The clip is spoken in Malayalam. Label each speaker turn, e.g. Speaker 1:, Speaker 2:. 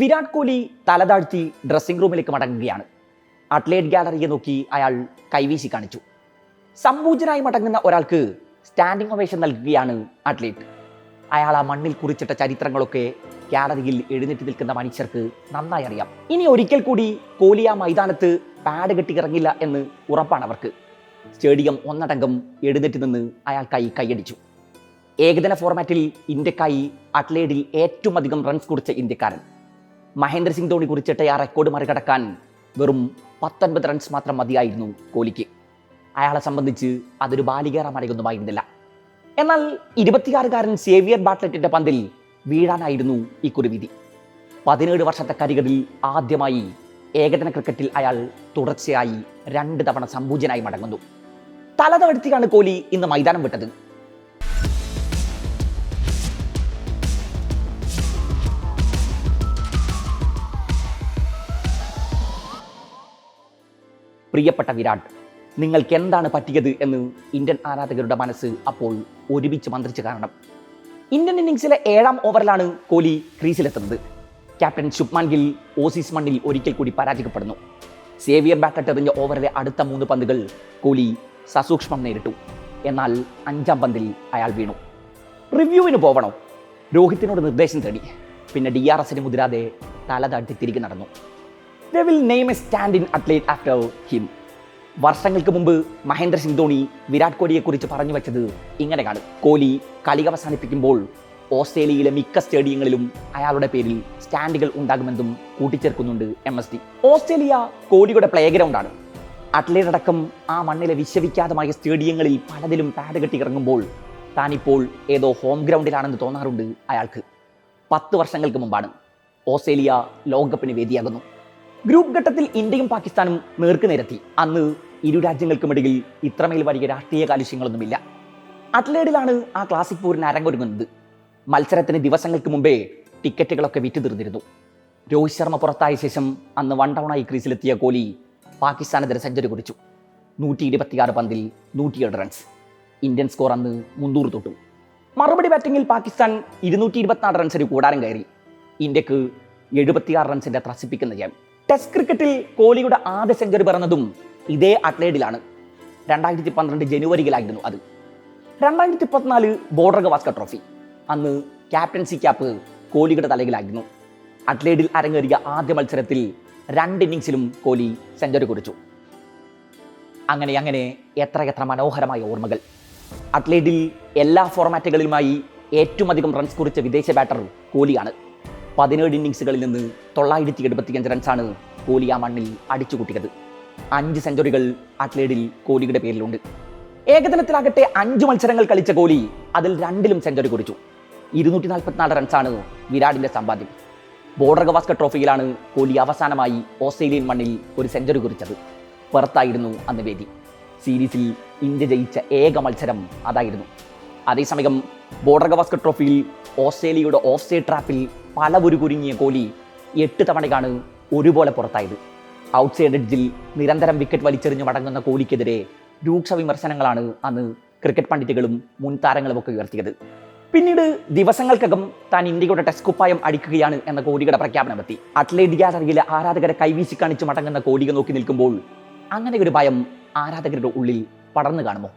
Speaker 1: വിരാട് കോഹ്ലി തലതാഴ്ത്തി ഡ്രസ്സിംഗ് റൂമിലേക്ക് മടങ്ങുകയാണ്. അത്ലേറ്റ് ഗാലറിയെ നോക്കി അയാൾ കൈവീശി കാണിച്ചു. സമ്പൂജനായി മടങ്ങുന്ന ഒരാൾക്ക് സ്റ്റാൻഡിംഗ് ഒവേഷൻ നൽകുകയാണ് അത്ലീറ്റ് അയാൾ ആ മണ്ണിൽ കുറിച്ചിട്ട ചരിത്രങ്ങളൊക്കെ ഗാലറിയിൽ എഴുന്നേറ്റ് നിൽക്കുന്ന മനുഷ്യർക്ക് നന്നായി അറിയാം. ഇനി ഒരിക്കൽ കൂടി കോഹ്ലി ആ മൈതാനത്ത് പാഡ് കെട്ടിയിറങ്ങില്ല എന്ന് ഉറപ്പാണ് അവർക്ക്. സ്റ്റേഡിയം ഒന്നടങ്കം എഴുന്നേറ്റ് നിന്ന് അയാൾ കൈ കൈയടിച്ചു. ഏകദിന ഫോർമാറ്റിൽ ഇന്ത്യക്കായി അട്ലേഡിൽ ഏറ്റവും അധികം റൺസ് കുറിച്ച ഇന്ത്യക്കാരൻ. മഹേന്ദ്ര സിംഗ് ധോണി കുറിച്ചിട്ട് ആ റെക്കോർഡ് മറികടക്കാൻ വെറും പത്തൊൻപത് റൺസ് മാത്രം മതിയായിരുന്നു കോഹ്ലിക്ക് അയാളെ സംബന്ധിച്ച് അതൊരു ബാലികേറ മറികൊന്നുമായിരുന്നില്ല എന്നാൽ ഇരുപത്തിയാറുകാരൻ സേവിയർ ബാട്ട്ലറ്റിന്റെ പന്തിൽ വീഴാനായിരുന്നു ഈ കുരുവിധി. പതിനേഴ് വർഷത്തെ കരിയറിൽ ആദ്യമായി ഏകദിന ക്രിക്കറ്റിൽ അയാൾ തുടർച്ചയായി രണ്ട് തവണ സമ്പൂജനായി മടങ്ങുന്നു. തല താഴ്ത്തിയാണ് കോഹ്ലി ഇന്ന് മൈതാനം വിട്ടത്. പ്രിയപ്പെട്ട വിരാട് നിങ്ങൾക്ക് എന്താണ് പറ്റിയത് എന്ന് ഇന്ത്യൻ ആരാധകരുടെ മനസ്സ് അപ്പോൾ ഒരുമിച്ച് മന്ത്രിച്ച് കാരണം ഇന്ത്യൻ ഇന്നിംഗ്സിലെ ഏഴാം ഓവറിലാണ് കോഹ്ലി ക്രീസിലെത്തുന്നത്. ക്യാപ്റ്റൻ ശുഭ്മാൻ ഗിൽ ഓസീസ് മണ്ണിൽ ഒരിക്കൽ കൂടി പരാജയപ്പെടുന്നു. സേവിയർ ബാറ്റ് എറിഞ്ഞ ഓവറിലെ അടുത്ത മൂന്ന് പന്തുകൾ കോഹ്ലി സസൂക്ഷ്മം നേരിട്ടു. എന്നാൽ അഞ്ചാം പന്തിൽ അയാൾ വീണു. റിവ്യൂവിന് പോവണോ? രോഹിത്തിനോട് നിർദ്ദേശം തേടി. പിന്നെ ഡി ആർ എസിന് മുതിരാതെ തല താഴ്ത്തി തിരികെ നടന്നു. They will name a stand in Adelaide after him വർഷങ്ങൾക്ക് മുമ്പ് മഹേന്ദ്ര സിംഗ് ധോണി വിരാട് കോഹ്ലിയെക്കുറിച്ച് പറഞ്ഞു വെച്ചത് ഇങ്ങനെയാണ്. കോഹ്ലി കളി അവസാനിപ്പിക്കുമ്പോൾ ഓസ്ട്രേലിയയിലെ മിക്ക സ്റ്റേഡിയങ്ങളിലും അയാളുടെ പേരിൽ സ്റ്റാൻഡുകൾ ഉണ്ടാകുമെന്നും കൂട്ടിച്ചേർക്കുന്നുണ്ട് എം എസ് ഡി ഓസ്ട്രേലിയ കോഹ്ലിയുടെ പ്ലേ ഗ്രൗണ്ടാണ് അത്ലേറ്റ് അടക്കം ആ മണ്ണിലെ വിശ്വവിഖ്യാതമായ സ്റ്റേഡിയങ്ങളിൽ പലതിലും പാഡ് കെട്ടി ഇറങ്ങുമ്പോൾ താനിപ്പോൾ ഏതോ ഹോം ഗ്രൗണ്ടിലാണെന്ന് തോന്നാറുണ്ട് അയാൾക്ക്. പത്ത് വർഷങ്ങൾക്ക് മുമ്പാണ് ഓസ്ട്രേലിയ ലോകകപ്പിന് വേദിയാകുന്നു. ഗ്രൂപ്പ് ഘട്ടത്തിൽ ഇന്ത്യയും പാകിസ്ഥാനും നേർക്ക് നിരത്തി. അന്ന് ഇരു രാജ്യങ്ങൾക്കുമിടയിൽ ഇത്രമേൽ വലിയ രാഷ്ട്രീയ കാലുഷ്യങ്ങളൊന്നുമില്ല. അത്ലേഡിലാണ് ആ ക്ലാസിക് പോരിന് അരങ്ങൊരുങ്ങുന്നത്. മത്സരത്തിന് ദിവസങ്ങൾക്ക് മുമ്പേ ടിക്കറ്റുകളൊക്കെ വിറ്റു തീർന്നിരുന്നു. രോഹിത് ശർമ്മ പുറത്തായ ശേഷം അന്ന് വൺ ഡൗണായി ക്രീസിലെത്തിയ കോഹ്ലി പാകിസ്ഥാനെതിരെ സെഞ്ചുറി കുറിച്ചു. നൂറ്റി ഇരുപത്തിയാറ് പന്തിൽ നൂറ്റിയേഴ് റൺസ് ഇന്ത്യൻ സ്കോർ അന്ന് മുന്നൂറ് തൊട്ടു. മറുപടി ബാറ്റിംഗിൽ പാകിസ്ഥാൻ ഇരുന്നൂറ്റി ഇരുപത്തിനാല് റൺസിന് കൂടാരം കയറി. ഇന്ത്യയ്ക്ക് എഴുപത്തിയാറ് റൺസിന്റെ ത്രസിപ്പിക്കുന്ന ജയം ടെസ്റ്റ് ക്രിക്കറ്റിൽ കോഹ്ലിയുടെ ആദ്യ സെഞ്ചുറി പറഞ്ഞതും ഇതേ അട്ലേഡിലാണ് രണ്ടായിരത്തി പന്ത്രണ്ട് ജനുവരിയിലായിരുന്നു അത്. രണ്ടായിരത്തി പതിനാല് ബോർഡർ ഗവാസ്കർ ട്രോഫി. അന്ന് ക്യാപ്റ്റൻസി ക്യാപ്പ് കോഹ്ലിയുടെ തലയിലായിരുന്നു. അട്ലേഡിൽ അരങ്ങേറിയ ആദ്യ മത്സരത്തിൽ രണ്ട് ഇന്നിങ്സിലും കോഹ്ലി സെഞ്ചുറി കുറിച്ചു. അങ്ങനെ അങ്ങനെ എത്ര എത്ര മനോഹരമായ ഓർമ്മകൾ. അത്ലേറ്റിൽ എല്ലാ ഫോർമാറ്റുകളിലുമായി ഏറ്റവും അധികം റൺസ് കുറിച്ച വിദേശ ബാറ്റർ കോഹ്ലിയാണ്. പതിനേഴ് ഇന്നിങ്സുകളിൽ നിന്ന് തൊള്ളായിരത്തി എഴുപത്തിയഞ്ച് റൺസാണ് കോഹ്ലി ആ മണ്ണിൽ അടിച്ചു കൂട്ടിയത്. അഞ്ച് സെഞ്ചുറികൾ അത്ലേഡിൽ കോഹ്ലിയുടെ പേരിലുണ്ട്. ഏകദിനത്തിലാകട്ടെ അഞ്ച് മത്സരങ്ങൾ കളിച്ച കോലി അതിൽ രണ്ടിലും സെഞ്ചുറി കുറിച്ചു. ഇരുന്നൂറ്റി നാൽപ്പത്തിനാല് റൺസാണ് വിരാടിന്റെ സമ്പാദ്യം. ബോർഡർ ഗവാസ്കർ ട്രോഫിയിലാണ് കോലി അവസാനമായി ഓസ്ട്രേലിയൻ മണ്ണിൽ ഒരു സെഞ്ചുറി കുറിച്ചത്. പുറത്തായിരുന്നു അന്ന് വേദി. സീരീസിൽ ഇന്ത്യ ജയിച്ച ഏക മത്സരം അതായിരുന്നു. അതേസമയം ബോർഡർ ഗവാസ്കർ ട്രോഫിയിൽ ഓസ്ട്രേലിയയുടെ ഓഫ് സൈഡ് ട്രാപ്പിൽ പല കുരുങ്ങിയ കോഹ്ലി എട്ട് തവണയാണ് ഒരുപോലെ പുറത്തായത്. ഔട്ട് സൈഡ് എഡ്ജിൽ നിരന്തരം വിക്കറ്റ് വലിച്ചെറിഞ്ഞ് മടങ്ങുന്ന കോലിക്കെതിരെ രൂക്ഷ വിമർശനങ്ങളാണ് അന്ന് ക്രിക്കറ്റ് പണ്ഡിറ്റുകളും മുൻ താരങ്ങളും ഒക്കെ ഉയർത്തിയത്. പിന്നീട് ദിവസങ്ങൾക്കകം താൻ ഇന്ത്യയുടെ ടെസ്റ്റ് കുപ്പായം അടിക്കുകയാണ് എന്ന കോഹ്ലിയുടെ പ്രഖ്യാപനമെത്തി. അത്ലേറ്റ് ഗാലറിയിലെ ആരാധകരെ കൈവീശി കാണിച്ച് മടങ്ങുന്ന കോടിക നോക്കി നിൽക്കുമ്പോൾ അങ്ങനെ ഒരു ഭയം ആരാധകരുടെ ഉള്ളിൽ പടർന്നു കാണുമോ?